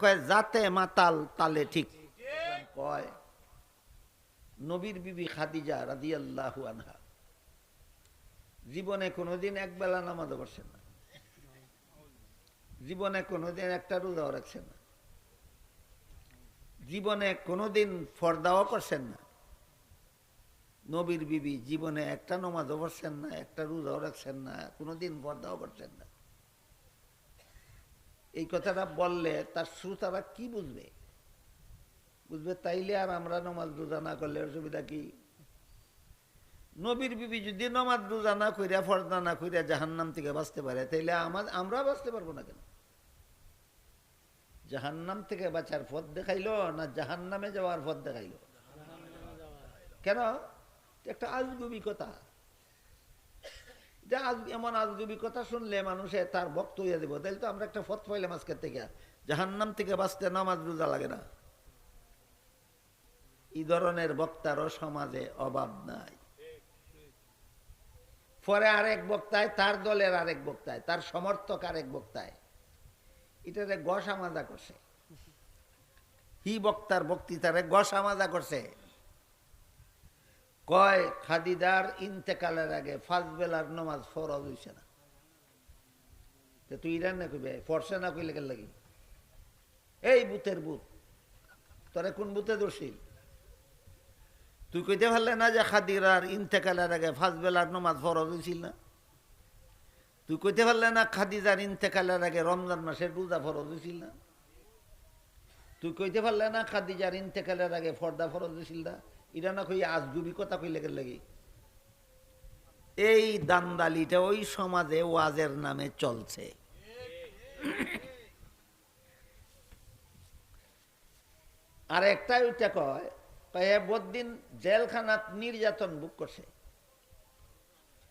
কয় জাতে মাতাল তালে ঠিক। কয়, নবীর বিবি খাদিজা রাদিয়াল্লাহু আনহা, জীবনে কোনোদিন এক বেলা নামাজ পড়ছেন না। জীবনে কোনোদিন একটা রোজাও রাখছেন না। জীবনে কোনোদিন ফর্দাও করছেন না। নবীর বিবি জীবনে একটা নমাজও পড়ছেন না, একটা রোজাও রাখছেন না, কোনোদিন ফর্দাও করছেন না। এই কথাটা বললে তার শ্রোতারা কি বুঝবে? বুঝবে, তাইলে আর আমরা নমাজ রোজা না করলে অসুবিধা কি? নবীর বিবি যদি নমাজ রোজা না কইরা ফর্দা না কইরা জাহান্নাম থেকে বাঁচতে পারে, তাইলে আমার আমরা বাঁচতে পারব না কেন? জাহান্নাম থেকে বাঁচার পথ দেখাইলো না জাহান্নামে যাওয়ার পথ দেখাইলো? কেন? একটা আজগুবি কথা। এটা আজ এমন আজগুবি কথা শুনলে মানুষে তার ভক্ত হইয়া দেবো তাইলে তো আমরা একটা ফত পাইলাম আজকের থেকে। জাহান্নাম থেকে বাঁচতে নামাজ রোজা লাগে না। এই ধরনের বক্তারও সমাজে অভাব নাই। পরে আরেক বক্তায়, তার দলের আরেক বক্তায়, তার সমর্থক আরেক বক্তায়। এটারে গসা মাজা করছে। হি বক্তার বক্তৃতারে গসা মাজা করছে। কয় খাদিদার ইন্তেকালের আগে ফার্স্ট বেলার নমাজ ফরজ হইছে না? তো তুই ইরান না কইবে? ফরসে না কইলে কেন লাগি? এই বুথের বুথ, তোরে কোন বুথে দোষী? তুই কইতে পারলে না যে খাদিরার ইন্তেকালের আগে ফার্স্ট বেলার নমাজ ফরজ হয়েছিল না? তুই কইতে পারলে না খাদিজার ইন্তেকালের আগে রমজান মাসের রোজা ফরজ হয়েছিল না? তুই কইতে পারলে না খাদিজার ইন্তেকালের আগে ফর্দা ফরজ হয়েছিল না? এটা না কই আজ জুবি কথা কইলে গেল লাগি। এই দান্দালিটা ওই সমাজে ওয়াজের নামে চলছে। আর একটাই ওইটা কয় কয় বদিন জেলখানাত নির্যাতন বুক করছে।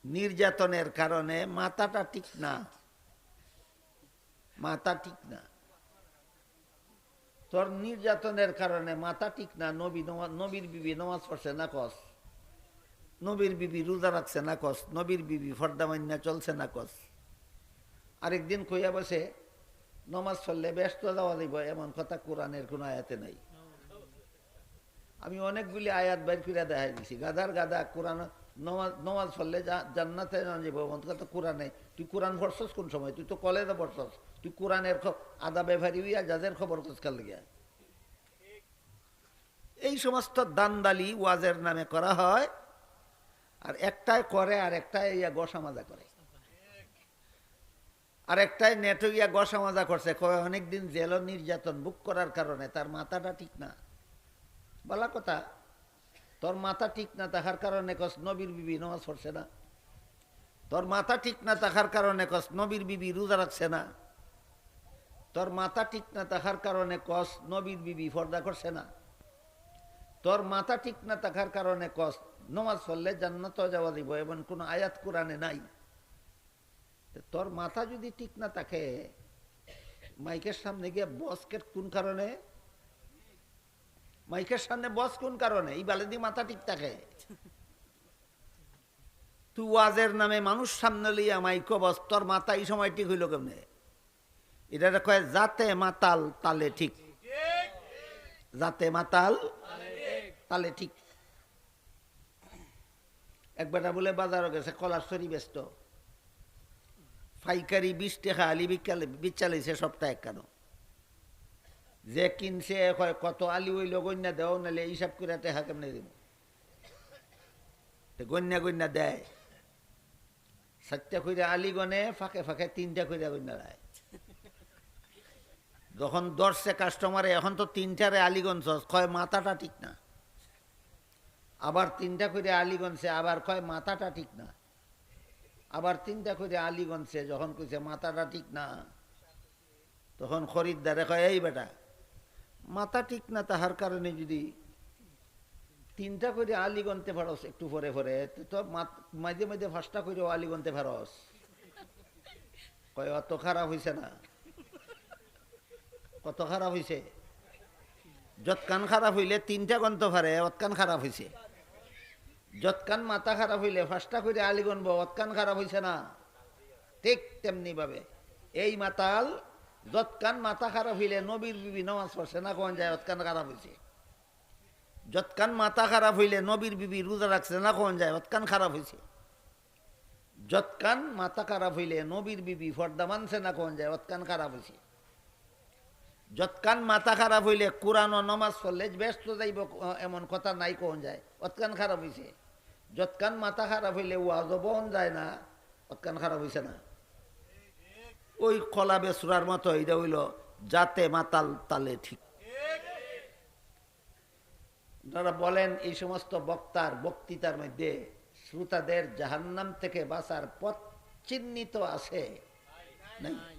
নির্যাতনের কারণে মাথাটা ঠিক না। মাথা ঠিক না। তোর নির্যাতনের কারণে মাথা ঠিক না, নবী নবীর বিবি নমাজ পড়ছে না কস? নবীর বিবি রোজা রাখছে না কস? নবীর বিবি ফর্দা মান্না চলছে না কস? আরেকদিন কইয়া বসে, নমাজ পড়লে ব্যস্ত যাওয়া দিব এমন কথা কোরআনের কোনো আয়াতে নাই। আমি অনেকগুলি আয়াত বাইর করে দেখাই দিছি। গাদার গাদা কোরআন নমাজ নমাজ পড়লে জান্নাতে যাব এমন কথা কোরআনে তুই কোরআন পড়ছস কোন সময়? তুই তো কলেজে পড়ছস। তুই কোরআনের আদা ব্যবহারী হইয়া যাদের খবর খোঁজকার লেগে এই সমস্ত দান্দালি ওয়াজের নামে করা হয়, আর একটাই করে, আর একটাই ইয়া গসা মাজা করে। আর একটাই নেটো ইয়া গসা মাজা করছে। কয়, অনেকদিন জেল নির্যাতন বুক করার কারণে তার মাথাটা ঠিক না। বলা কথা তোর মাথা ঠিক না থাকার কারণে কস নবীর বিবি নামাজ পড়ছে না। তোর মাথা ঠিক না থাকার কারণে কস নবীর বিবি রোজা রাখছে না। তোর মাথা ঠিক না থাকার কারণে কস নবীর বিবি ফর্দা করছে না। তোর মাথা ঠিক না থাকার কারণে কস নমাজ পড়লে জান্নাত যাওয়া দিব এমন কোনো আয়াত কোরআনে নাই। তোর মাথা যদি ঠিক না থাকে, মাইকের সামনে গিয়ে বসকে কোন কারণে? মাইকের সামনে বস কোন কারণে? এই বালেদি মাথা ঠিক থাকে। তুই ওয়াজের নামে মানুষ সামনে লইয়া মাইক বস, তোর মাথা এই সময় ঠিক হইল কেমনে? এটা কয়, যাতে মাতাল তালে ঠিক। যাতে মাতাল তালে ঠিক। একবেটা বলে, বাজারও গেছে, কলার সরি ব্যস্ত। ফাইকারি বিশ টাকা আলি বিকালে বিচালাইছে সপ্তাহে কেন। যে কিনছে কয় কত আলি ওই গন্যা দেও, নাহলে হিসাব করে টেহা কেমনে দিব? গন্যা গন্যা দেয়। সাতটা করে আলি গনে, ফাঁকে ফাঁকে তিনটা করে গন্যা দেয়। যখন দর্শে কাস্টমারে এখন তো তিনটারে আলিগঞ্জ কয় মাথাটা ঠিক না। আবার তিনটা করে আলিগঞ্জে আবার কয় মাথাটা ঠিক না। আবার তিনটা করে আলিগঞ্জে যখন কইছে মাথাটা ঠিক না, তখন খরিদ্দারে কয়, এই বেটা মাথা ঠিক না তাহার কারণে যদি তিনটা করে আলি গনতে পারস একটু পরে পরে, তো মাঝে মাঝে ফার্স্টটা করেও আলি গনতে পারস। কয়, অত খারাপ হয়েছে না। কত খারাপ হয়েছে যৎকান খারাপ হইলে তিনটা গন্ত পারে অতকান খারাপ হয়েছে যৎকান মাথা খারাপ হইলে ফার্স্টটা করে আলি গনব অতকান খারাপ হয়েছে না। ঠিক তেমনি ভাবে এই মাতাল যৎকান মাথা খারাপ হইলে নবীর বিবি নামাজ পড়ছে না কোন যায় অতকান খারাপ হয়েছে যৎকান মাথা খারাপ হইলে নবীর বিবি রোজা রাখছে না কোন যায় অতকান খারাপ হয়েছে যৎকান মাথা খারাপ হইলে নবীর বিবি ফর্দা মানছে না কোন যায় অতকান খারাপ হয়েছে যৎকান মাথা খারাপ হইলে কোরআন ও নমাজ পড়লে ব্যস্ত যাইব এমন কথা নাই কোন যায়? অতকান খারাপ হয়েছে যৎকান মাথা খারাপ হইলে ওয়াজ বন যায় না অতকান খারাপ হয়েছে না। ওই কলা বেসুরার মতো এটা হইল, যাতে মাতাল তালে ঠিক। যারা বলেন এই সমস্ত বক্তার বক্তৃতার মধ্যে শ্রোতাদের জাহান্নাম থেকে বাঁচার পথ চিহ্নিত আছে, নাই?